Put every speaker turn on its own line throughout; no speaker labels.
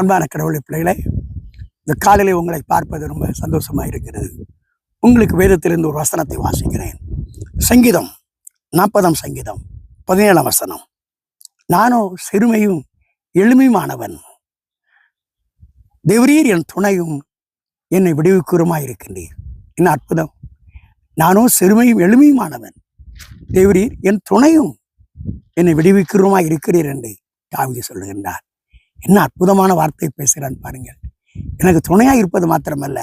அன்பான கடவுளை பிள்ளைகளே இந்த காலையில் உங்களை பார்ப்பது ரொம்ப சந்தோஷமா இருக்கிறது. உங்களுக்கு வேதத்திலிருந்து ஒரு வசனத்தை வாசிக்கிறேன். சங்கீதம் நாற்பதாம் சங்கீதம் பதினேழாம் வசனம். நானோ சிறுமையும் எளிமையுமானவன். தேவரீர் என் துணையும் என்னை விடுவிக்குறமாய் இருக்கின்றீர் என்ன அற்புதம். நானோ சிறுமையும் எளிமையுமானவன். தேவரீர் என் துணையும் என்னை விடுவிக்கிறோமாய் இருக்கிறீர் என்று தாவிதி சொல்லுகின்றார். என்ன அற்புதமான வார்த்தை பேசுகிறான்னு பாருங்கள். எனக்கு துணையா இருப்பது மாத்திரமல்ல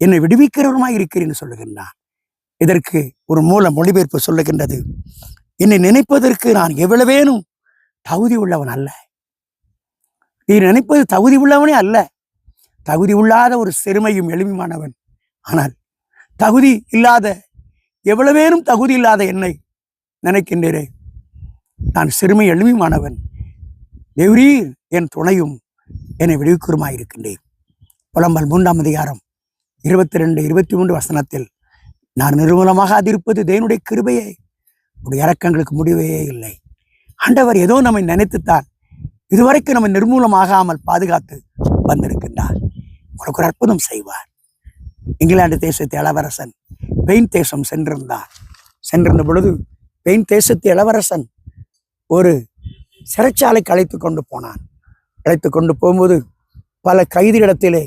என்னை விடுவிக்கிறவருமாய் இருக்கிறேன்னு சொல்லுகின்றான். இதற்கு ஒரு மூல மொழிபெயர்ப்பு சொல்லுகின்றது. என்னை நினைப்பதற்கு நான் எவ்வளவேனும் தகுதி உள்ளவன் அல்ல. நீ நினைப்பது தகுதி உள்ளவனே அல்ல. தகுதி உள்ளாத ஒரு சிறுமையும் எளிமையானவன் ஆனால் தகுதி இல்லாத எவ்வளவேனும் தகுதி இல்லாத என்னை நினைக்கின்றேன். நான் சிறுமை எளிமையானவன் தேவரீர் என் துணையும் என்னை விடுவிக்குருமாயிருக்கின்றேன் புலம்பல் மூன்றாம் அதிகாரம் இருபத்தி ரெண்டு இருபத்தி மூன்று வசனத்தில் நான் நிர்மூலமாக அதிருப்பது தேவனுடைய கிருபையே உடைய இறக்கங்களுக்கு முடிவே இல்லை. ஆண்டவர் ஏதோ நம்மை நினைத்துத்தான் இதுவரைக்கும் நம்ம நிர்மூலமாகாமல் பாதுகாத்து வந்திருக்கின்றார். உங்களுக்கு ஒரு அற்புதம் செய்வார். இங்கிலாந்து தேசத்து இளவரசன் பெயின் தேசம் சென்றிருந்தார். சென்றிருந்த பொழுது பெயின் தேசத்து இளவரசன் ஒரு சிறைச்சாலைக்கு அழைத்து கொண்டு போனான். அழைத்து கொண்டு போகும்போது பல கைதிகளிடத்திலே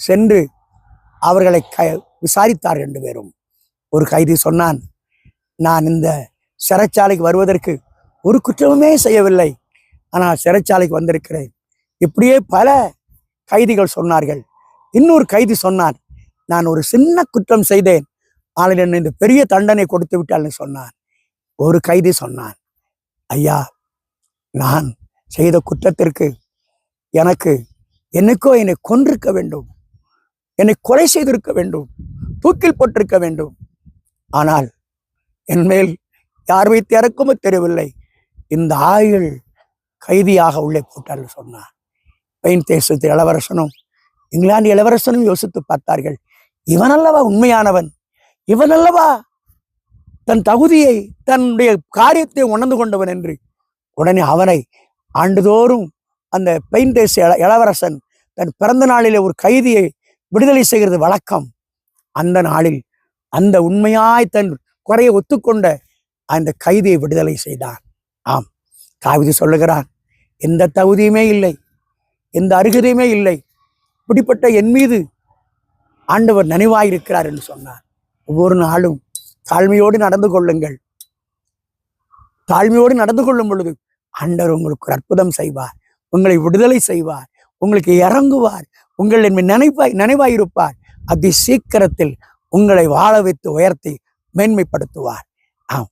சென்று அவர்களை க விசாரித்தார் ரெண்டு பேரும் ஒரு கைதி சொன்னான் நான் இந்த சிறைச்சாலைக்கு வருவதற்கு ஒரு குற்றமுமே செய்யவில்லை. ஆனால் சிறைச்சாலைக்கு வந்திருக்கிறேன். இப்படியே பல கைதிகள் சொன்னார்கள். இன்னொரு கைதி சொன்னான் நான் ஒரு சின்ன குற்றம் செய்தேன். ஆனால் என்னை இந்த பெரிய தண்டனை கொடுத்து விட்டாள்னு சொன்னான். ஒரு கைதி சொன்னான் ஐயா நான் செய்த குற்றத்திற்கு எனக்கு என்னைக்கோ என்னை கொன்றிருக்க வேண்டும். என்னை கொலை செய்திருக்க வேண்டும். தூக்கில் போட்டிருக்க வேண்டும். ஆனால் என் மேல் யார் வைத்து இறக்குமோ தெரியவில்லை. இந்த ஆயுள் கைதியாக உள்ளே போட்டார்னு சொன்னார். பெயின் தேசத்து இளவரசனும் இங்கிலாந்து இளவரசனும் யோசித்து பார்த்தார்கள். இவனல்லவா உண்மையானவன்? இவனல்லவா தன் தகுதியை தன்னுடைய காரியத்தை உணர்ந்து கொண்டவன் என்று. உடனே அவனை ஆண்டுதோறும் அந்த பெயின் இள- இளவரசன் தன் பிறந்த நாளிலே ஒரு கைதியை விடுதலை செய்கிறது வழக்கம். அந்த நாளில் அந்த உண்மையாய் தன் குறையை ஒத்துக்கொண்ட அந்த கைதியை விடுதலை செய்தான். ஆம் காவிதி சொல்லுகிறான் எந்த தகுதியுமே இல்லை எந்த அருகதையுமே இல்லை. இப்படிப்பட்ட என் மீது ஆண்டவர் நினைவாயிருக்கிறார் என்று சொன்னார். ஒவ்வொரு நாளும் தாழ்மையோடு நடந்து கொள்ளுங்கள். தாழ்மையோடு நடந்து கொள்ளும் பொழுது ஆண்டவர் உங்களுக்கு ஒரு அற்புதம் செய்வார். உங்களை விடுதலை செய்வார் உங்களுக்கு இறங்குவார் உங்கள் நினைப்பாய் நினைவாய் நினைவாயிருப்பார். அதி சீக்கிரத்தில் உங்களை வாழ வைத்து உயர்த்தி மேன்மைப்படுத்துவார். ஆம்.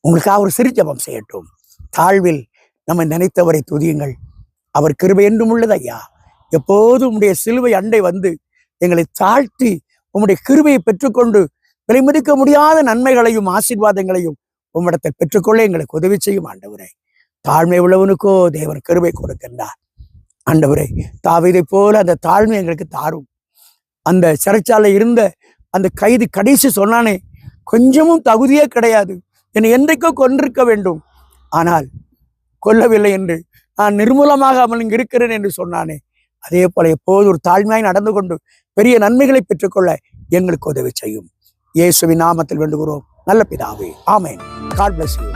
உங்களுக்காக ஒரு சிறு செய்யட்டும். தாழ்வில் நம்ம நினைத்தவரை துதியுங்கள். அவர் கிருபை என்றும் உள்ளது ஐயா. எப்போதும் உடைய சிலுவை அண்டை வந்து எங்களை தாழ்த்தி உம்முடைய கிருபையை பெற்றுக்கொண்டு விலைமதிக்க முடியாத நன்மைகளையும் ஆசீர்வாதங்களையும் உம்மிடத்தில் பெற்றுக்கொள்ள எங்களுக்கு உதவி செய்யும் ஆண்டவரை. தாழ்மை உள்ளவனுக்கோ தேவன் கருவை கொடுக்கின்றார். ஆண்டவரே தாவிதை போல அந்த தாழ்மை எங்களுக்கு தாரும். அந்த சிறைச்சாலை இருந்த அந்த கைது கடைசி சொன்னானே கொஞ்சமும் தகுதியே கிடையாது. என்னை என்றைக்கோ கொன்றிருக்க வேண்டும். ஆனால் கொல்லவில்லை என்று நான் நிர்மூலமாக அவன் இங்கு இருக்கிறேன் என்று சொன்னானே. அதே போல எப்போது ஒரு தாழ்மையாய் நடந்து கொண்டு பெரிய நன்மைகளை பெற்றுக்கொள்ள எங்களுக்கு உதவி செய்யும். இயேசுவின் நாமத்தில் வேண்டுகிறோம். நல்ல பிதாவே ஆமேன். God bless you